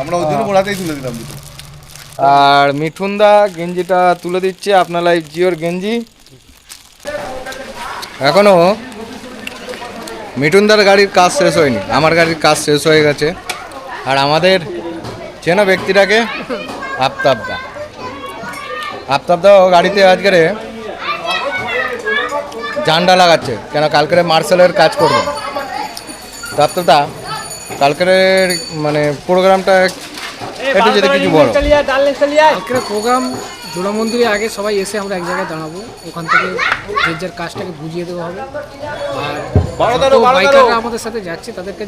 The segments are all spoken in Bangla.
আমরা জন্য ওর তুলে দিলাম দুটো। আর মিঠুনদা গেঞ্জিটা তুলে দিচ্ছে আপনার লাইফ জিওর গেঞ্জি। এখনও মিঠুনদার গাড়ির কাজ শেষ হয়নি আমার গাড়ির কাজ শেষ হয়ে গেছে। আর আমাদের চেনো ব্যক্তিটাকে আফতাবদা আফতাবদা ও গাড়িতে আজকের জান্ডা লাগাচ্ছে কেন কালকের মার্শালের কাজ করবে। তো আফতাবদা কালকের মানে প্রোগ্রামটা একটু যদি কিছু বলো। কালকের প্রোগ্রাম জোড়া মন্দিরে আগে সবাই এসে আমরা এক জায়গায় দাঁড়াবো। ওখান থেকে যে যার কাজটাকে বুঝিয়ে দেওয়া হবে। আর বাইকাররা আমাদের সাথে যাচ্ছে তাদেরকে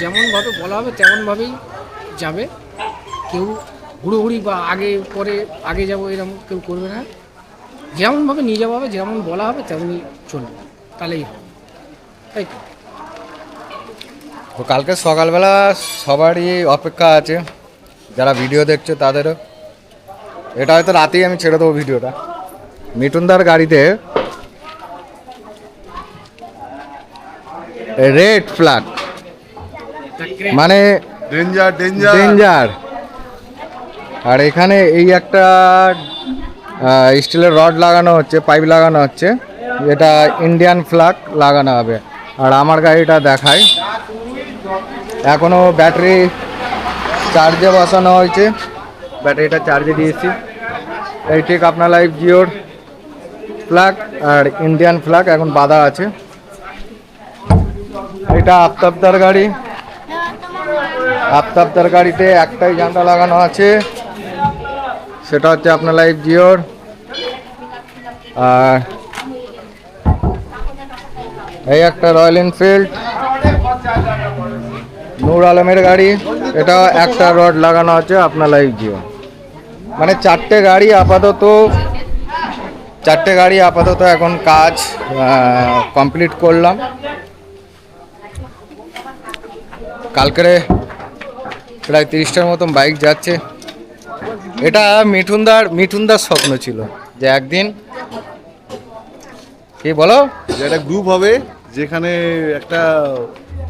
যেমনভাবে বলা হবে তেমনভাবেই যাবে। কেউ হুড়োহুড়ি বা আগে পরে আগে যাব এরকম কেউ করবে না। যেমনভাবে নিয়ে যাওয়া হবে যেমন বলা হবে তেমনই চলবে। তাহলেই হবে। তাই তো? তো কালকে সকালবেলা সবারই অপেক্ষা আছে। যারা ভিডিও দেখছে তাদেরও। এটা হয়তো রাতেই আমি ছেড়ে দেবো ভিডিওটা মিঠুনদার গাড়িতে রেড ফ্ল্যাগ মানে ডেঞ্জার ডেঞ্জার ডেঞ্জার আর এখানে এই একটা স্টিলের রড লাগানো হচ্ছে পাইপ লাগানো হচ্ছে। এটা ইন্ডিয়ান ফ্ল্যাগ লাগানো হবে। আর আমার গাড়িটা দেখায়। এখনও ব্যাটারি চার্জে বসানো হয়েছে। ব্যাটারিটা চার্জে দিয়েছি। এই ঠিক আপনার লাইফ জিওর ফ্ল্যাগ আর ইন্ডিয়ান ফ্ল্যাগ এখন বাঁধা আছে। এটা আফতাবদার গাড়ি। আফতাবদার গাড়িতে একটাই ঝান্ডা লাগানো আছে। সেটা হচ্ছে আপনার লাইফ জিওর আর এই একটা রয়্যাল এনফিল্ড নূর আলমের গাড়ি, এটা একটা রড লাগানো আছে, আপনার লাইফ জিও। মানে চারটে গাড়ি আপাতত, চারটে গাড়ি আপাতত এখন কাজ কমপ্লিট করলাম। কালকেরে প্রায় তিরিশটার মতন বাইক যাচ্ছে। এটা মিঠুনদার মিঠুনদার স্বপ্ন ছিল যে একদিন, কি বলো? যে একটা গ্রুপ হবে, যেখানে একটা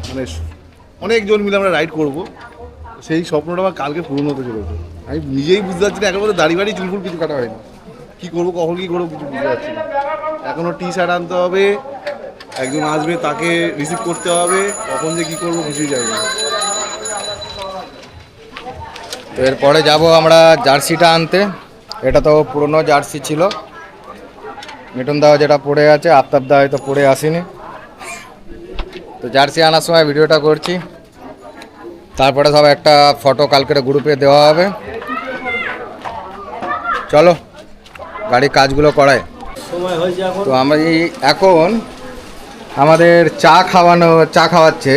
মানে অনেকজন মিলে আমরা রাইড করব। সেই স্বপ্নটা আমার কালকে পূরণ হতে চলেছে। আমি নিজেই বুঝতে পারছি না, এখন মধ্যে দাড়ি বাড়ি চুলফুল কিছু কাটা হয়নি। কী করব, কখন কী করব কিছু বুঝতে পারছি না। এখনও টি শার্ট আনতে হবে, একজন আসবে তাকে রিসিভ করতে হবে, কখন যে কী করব কিছুই জানি না। তো এরপরে যাব আমরা জার্সিটা আনতে। এটা তো পুরনো জার্সি ছিল। মিঠুন দা যেটা পড়ে আছে, আফতাব দা হয়তো পড়ে আসেনি। তো জার্সি আনার সময় ভিডিওটা করছি। তারপরে সব একটা ফটো কালকের গ্রুপে দেওয়া হবে। চলো গাড়ির কাজগুলো করায় তো আমরা এখন আমাদের চা খাওয়ানো চা খাওয়াচ্ছে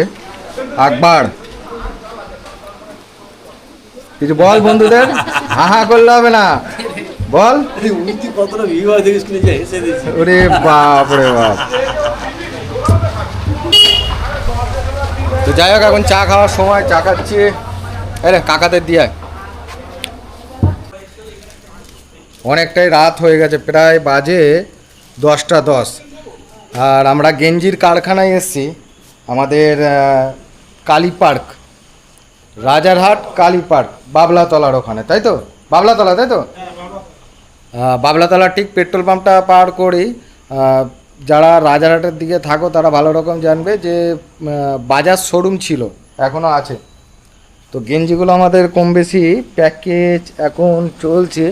আকবর। কিছু বল বন্ধুদের? আহা করলে হবে না। বল। ওরে বাপ রে বাপ। তো যাই হোক এখন চা খাওয়ার সময় চা খাচ্ছি। আরে কাকাদের দিয়ে অনেকটাই রাত হয়ে গেছে প্রায় বাজে দশটা দশ। আর আমরা গেঞ্জির কারখানায় এসেছি আমাদের কালী পার্ক রাজারহাট কালী পার্ক বাবলাতলার ওখানে তাই তো? বাবলাতলা তাই তো? আহ, বাবলাতলার ঠিক পেট্রোল পাম্পটা পার করেই যারা রাজারহাটের দিকে থাকো তারা ভালো রকম জানবে যে বাজার শোরুম ছিল এখনও আছে। তো গেঞ্জিগুলো আমাদের কম বেশি প্যাকেজ এখন চলছে।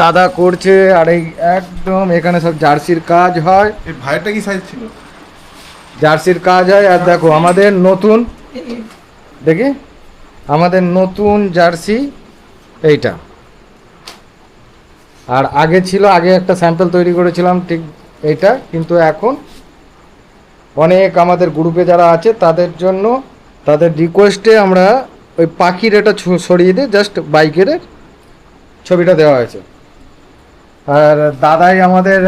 দাদা করছে আর এই একদম এখানে সব জার্সির কাজ হয়। এই ভাইয়েরটা কি সাইজ ছিল? জার্সির কাজ হয় আর দেখো আমাদের নতুন দেখি আমাদের নতুন জার্সি এইটা। আর আগে ছিল, আগে একটা স্যাম্পল তৈরি করেছিলাম ঠিক এইটা, কিন্তু এখন অনেক আমাদের গ্রুপে যারা আছে, তাদের জন্য, তাদের রিকোয়েস্টে আমরা ওই পাখির এটা সরিয়ে দিয়ে জাস্ট বাইকের ছবিটা দেওয়া হয়েছে। আর দাদাই আমাদের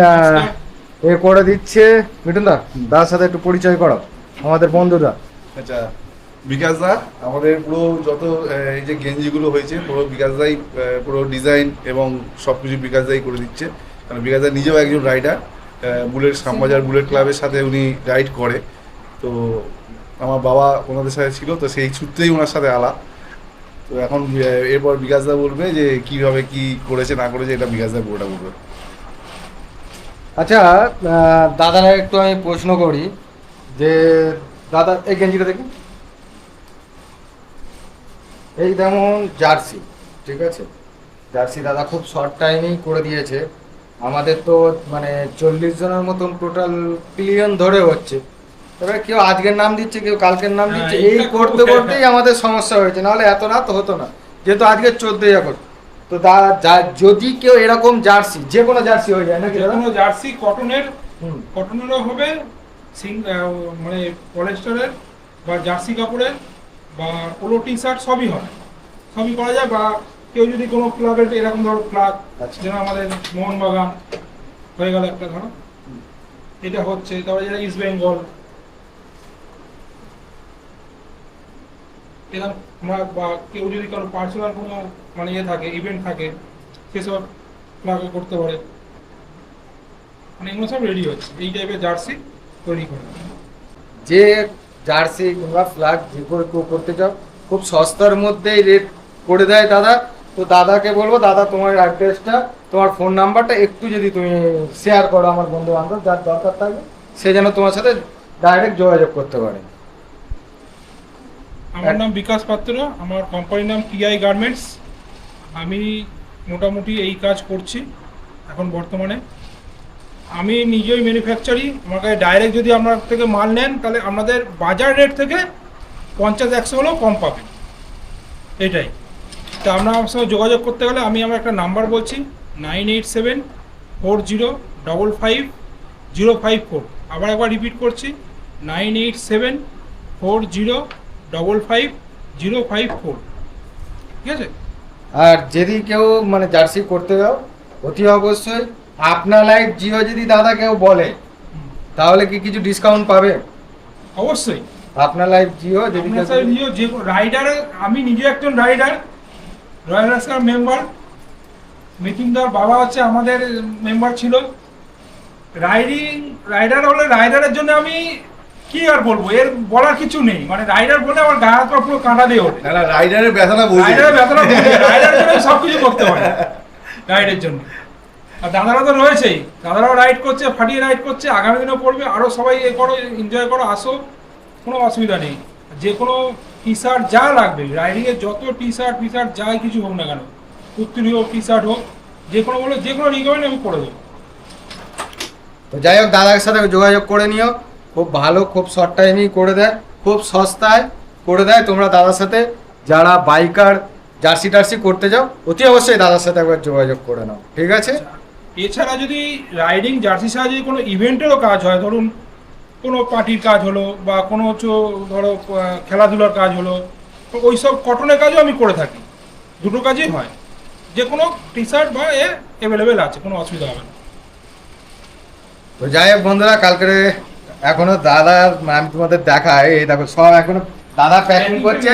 এ করে দিচ্ছে মিঠুন দা দাদার সাথে একটু পরিচয় করো আমাদের বন্ধুরা। আচ্ছা বিকাশ দা আমাদের পুরো যত এই যে গেঞ্জিগুলো হয়েছে পুরো বিকাশ দাই পুরো ডিজাইন এবং সব কিছু বিকাশদাই করে দিচ্ছে। কারণ বিকাশ দা নিজেও একজন রাইডার বুলেট শ্যামবাজার বুলেট ক্লাবের সাথে উনি রাইড করে। তো আমার বাবা ওনাদের সাথে ছিল তো সেই সূত্রেই ওনার সাথে আলাপ তো এখন এরপর বিকাশদা বলবে যে কীভাবে কি করেছে না করেছে এটা বিকাশদা পুরোটা বলবে। আচ্ছা দাদারা একটু আমি প্রশ্ন করি যে দাদা এই গেঞ্জিটা দেখুন। এই যেমন জার্সি ঠিক আছে? জার্সি দাদা খুব শর্ট টাইমেই করে দিয়েছে। আমাদের তো মানে চল্লিশ জনের মতন টোটাল প্লিয়ন ধরে হচ্ছে। এবার কেউ আজকের নাম দিচ্ছে কেউ কালকের নাম হ্যাঁ, দিচ্ছে এই করতে করতেই আমাদের সমস্যা হয়েছে। নাহলে এত রাত হতো না। যেহেতু আজকে চোদ্দই আগস্ট। তো দা যদি কেউ এরকম জার্সি যে কোনো জার্সি হয়ে যায় নাকি কোনো জার্সি কটনের কটনেরও হবে সিং মানে পলেস্টারের বা জার্সি কাপড়ের। বা পোলো টি শার্ট সবই হয়। সবই করা যায় বা কেউ যদি কোনো ক্লাবের এরকম ধরো ক্লাব আচ্ছা। যেন আমাদের মোহনবাগান হয়ে গেল একটা ধরো। এটা হচ্ছে তারপরে যেটা ইস্ট বেঙ্গল এরকম আমরা বা কেউ যদি কারও পার্সোনাল কোনো মানে ইয়ে থাকে ইভেন্ট থাকে সেসব ক্লাবে করতে পারে। মানে এগুলো সব রেডি হচ্ছে। এই টাইপের জার্সি তৈরি করে। যে জার্সি কিংবা ফ্ল্যাগ যে কেউ করতে চাও, খুব সস্তার মধ্যেই রেট করে দেয় দাদা। তো দাদাকে বলব, দাদা তোমার অ্যাড্রেসটা তোমার ফোন নাম্বারটা একটু যদি তুমি শেয়ার করো আমার বন্ধু বান্ধব যার দরকার থাকবে, সে যেন তোমার সাথে ডাইরেক্ট যোগাযোগ করতে পারে। আমার নাম বিকাশ পাত্র, আমার কোম্পানির নাম টিআই গার্মেন্টস আমি মোটামুটি এই কাজ করছি, এখন বর্তমানে। আমি নিজেই ম্যানুফ্যাকচারি আমার কাছে ডাইরেক্ট যদি আপনার থেকে মাল নেন, তাহলে আপনাদের বাজার রেট থেকে পঞ্চাশ, একশো হলেও কম পাবেন। এটাই। তা আপনার আমার সঙ্গে যোগাযোগ করতে গেলে আমি আমার একটা নাম্বার বলছি nine eight seven four zero double five zero five four আবার একবার রিপিট করছি nine eight seven four zero double five zero five four ঠিক আছে? আর যদি কেউ মানে জার্সি করতে যাও অতি অবশ্যই আপনার লাইফ জিও যদি দাদা কেউ বলে তাহলে কি কিছু ডিসকাউন্ট পাবে? অবশ্যই। আপনার লাইফ জিও যদি নিজেও যে রাইডার আমি নিজে একজন রাইডার রয়্যাল রাস্কার মেম্বার মিথুনদার বাবা হচ্ছে আমাদের মেম্বার ছিল। রাইডিং রাইডার হলে রাইডারের জন্য আমি কি আর বলব? এর বলার কিছু নেই। মানে রাইডার বলে আমার গা হাত পা পুরো কাঁটা দিয়ে ওঠে। না না রাইডারের ব্যথাটা বোঝে রাইডারের ব্যথাটা বুঝে রাইডারের জন্য সব কিছু করতে পারে রাইডের জন্য। আর দাদারা তো রয়েছেই। দাদারাও রাইড করছে, ফাটিয়ে রাইড করছে। আগামী দিনেও পড়বে। আরও সবাই এ করো এনজয় করো, আসো। কোনো অসুবিধা নেই। যে কোনো টি শার্ট যা লাগবে রাইডিংয়ে যত টি শার্ট টি শার্ট যাই কিছু হোক না কেন কুর্তি হোক টি শার্ট হোক, যে কোনো বলে, যে কোনো রিকমেন্ড আমি করে দেবো। তো যাই হোক, দাদার সাথে যোগাযোগ করে নিও। খুব ভালো, খুব শর্ট টাইমেই করে দেয়। খুব সস্তায় করে দেয় তোমরা দাদার সাথে। যারা বাইকার জার্সি টার্সি করতে যাও, অতি অবশ্যই দাদার সাথে একবার যোগাযোগ করে নাও। ঠিক আছে? এছাড়া যদি রাইডিং জার্সি সাহায্যে কোনো ইভেন্টেরও কাজ হয় ধরুন কোনো পার্টির কাজ হলো বা কোনো হচ্ছে ধরো খেলাধুলার কাজ হলো তো ওই সব কটনের কাজও আমি করে থাকি। দুটো কাজই হয়। যে কোনো টি শার্ট বা এ অ্যাভেলেবেল আছে কোনো অসুবিধা হবে না। তো যাই হোক বন্ধুরা কালকে এখনও দাদার আমি তোমাদের দেখায়। এই দেখো সব এখনও দাদা প্যাকিং করছে।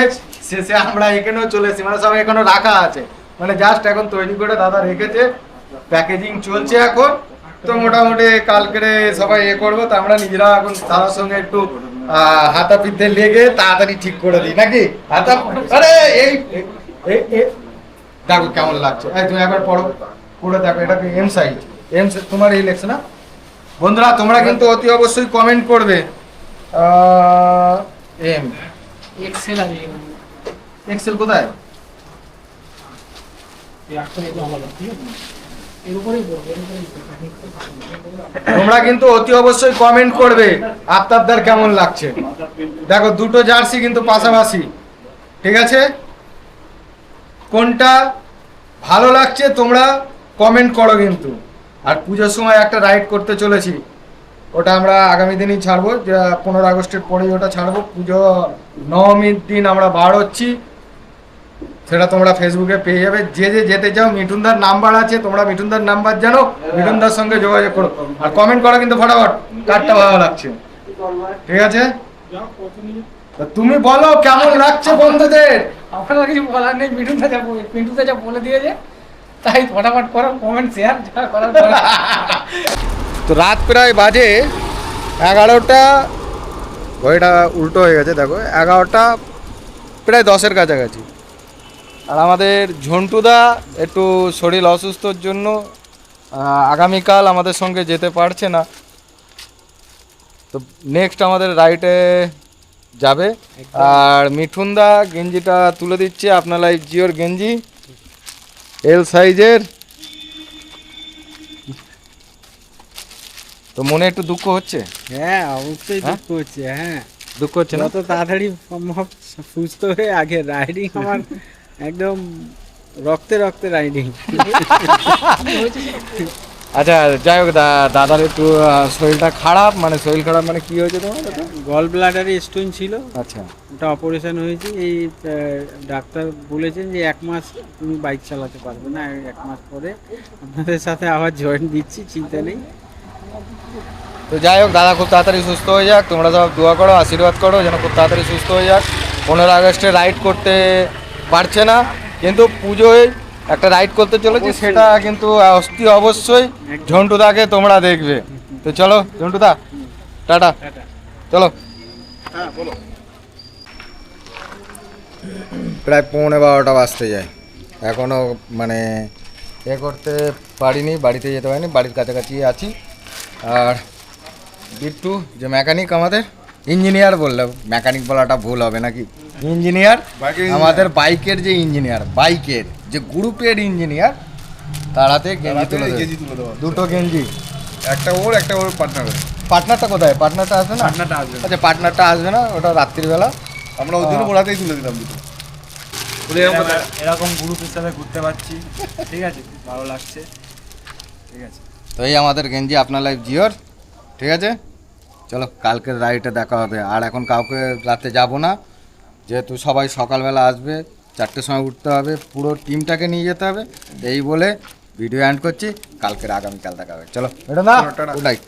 শেষে আমরা এখানেও চলে এসেছি। মানে সব এখনও রাখা আছে। মানে জাস্ট এখন তৈরি করে দাদা রেখেছে। প্যাকেজিং চলছে এখন। তো মোটামুটি কালকে সবাই এ করব তো আমরা নিজেরা এখন দাদার সঙ্গে একটু হাতাপিতে লেগে তাড়াতাড়ি ঠিক করে দিই নাকি? হাতা আরে এই দেখো কেমন লাগছে। এই তুমি একবার পড়ো পুরো দেখো এটা এম সাইজ এম তোমার এই লেখছে না? বন্ধুরা তোমরা কিন্তু অতি অবশ্যই কমেন্ট করবে। এম এক্সেল এক্সেল কোথায়? তোমরা কিন্তু অতি অবশ্যই কমেন্ট করবে, আপনাদের কেমন লাগছে। দেখো, দুটো জার্সি কিন্তু পাশাপাশি। ঠিক আছে? কোনটা ভালো লাগছে তোমরা কমেন্ট করো কিন্তু। আর পুজোর সময় একটা রাইড করতে চলেছি। ওটা আমরা আগামী দিনই ছাড়বো। পনেরো আগস্টের পরেই ওটা ছাড়বো। পুজো নবমীর দিন আমরা বার হচ্ছি। সেটা তোমরা ফেসবুকে পেয়ে যাবে। যে যে যেতে চাও মিঠুনদার নাম্বার আছে তোমরা মিঠুনদার নাম্বার জানো মিঠুনদার সঙ্গে যোগাযোগ করো। আর কমেন্ট করো কিন্তু ফটাফট কারটা ভালো লাগছে। ঠিক আছে? তুমি বলো কেমন লাগছে বন্ধুদের? আপনার কিছু বলার নেই মিঠুনটা যা পিন্টুদা যা বলে দিয়েছে তাই ফটাফট করো কমেন্ট শেয়ার যা করার তো রাত প্রায় বাজে এগারোটা ঘড়িটা উল্টো হয়ে গেছে দেখো এগারোটা প্রায় দশের কাছাকাছি। আর আমাদের ঝন্টুদা একটু শরীর অসুস্থর জন্য আগামীকাল আমাদের সঙ্গে যেতে পারছে না। তো নেক্সট আমাদের রাইটে যাবে। আর মিঠুনদা গেঞ্জিটা তুলে দিচ্ছে আপনার লাইফ জিওর গেঞ্জি। এল সাইজের তো মনে একটু দুঃখ হচ্ছে? হ্যাঁ অবশ্যই হ্যাঁ? দুঃখ হচ্ছে হ্যাঁ। দুঃখ হচ্ছে না? যত তাড়াতাড়ি সম্ভব সুস্থ হয়ে আগে রাইডিং আমার একদম রক্তে রক্তে রাইডিং। আচ্ছা যাই হোক দাদার একটু শরীরটা খারাপ মানে শরীর খারাপ মানে কি হয়েছে তোমার? গল ব্লাডারে স্টোন ছিল। আচ্ছা। ওটা অপারেশন হয়েছে। এই ডাক্তার বলেছেন যে এক মাস তুমি বাইক চালাতে পারবে না এক মাস পরে আপনাদের সাথে আবার জয়েন দিচ্ছি চিন্তা নেই। তো যাই হোক দাদা খুব তাড়াতাড়ি সুস্থ হয়ে যাক। তোমরা সব দোয়া করো আশীর্বাদ করো যেন খুব তাড়াতাড়ি সুস্থ হয়ে যাক। পনেরো আগস্টে রাইড করতে পারছে না। কিন্তু পুজোয় একটা রাইড করতে চলেছে সেটা কিন্তু অস্থি অবশ্যই। ঝন্টুদাকে তোমরা দেখবে। তো চলো ঝন্টুদা টাটা। চলো। প্রায় পৌনে বারোটা বাজতে যায়। এখনও মানে এ করতে পারিনি বাড়িতে যেতে পারিনি বাড়ির কাছাকাছি আছি। আর বিট্টু যে মেকানিক আমাদের ইঞ্জিনিয়ার বললাম মেকানিক বলাটা ভুল হবে নাকি? ইঞ্জিনিয়ার আমাদের বাইকের যে ইঞ্জিনিয়ার বাইকের যে গ্রুপের ইঞ্জিনিয়ার তারাতে গেঞ্জি তুলে দেবে। দুটো গেঞ্জি। একটা ওর একটা ওর পার্টনার পার্টনারটা কোথায়? পার্টনারটা আসবে না? পাটনাটা আসবে আচ্ছা পার্টনারটা আসবে না ওটা রাত্রিবেলা। আমরা ওর জন্য ওর হাতেই তুলে দিলাম দুটো। এরকম গ্রুপ হিসাবে ঘুরতে পারছি। ঠিক আছে ভালো লাগছে। ঠিক আছে। তো এই আমাদের গেঞ্জি আপনার লাইফ জিওর ঠিক আছে? চলো কালকের রাইডে দেখা হবে। আর এখন কাউকে রাতে যাব না। যেহেতু সবাই সকালবেলা আসবে চারটের সময় উঠতে হবে পুরো টিমটাকে নিয়ে যেতে হবে। এই বলে ভিডিও অ্যান্ড করছি। কালকের আগামীকাল দেখা হবে চলো না গুড নাইট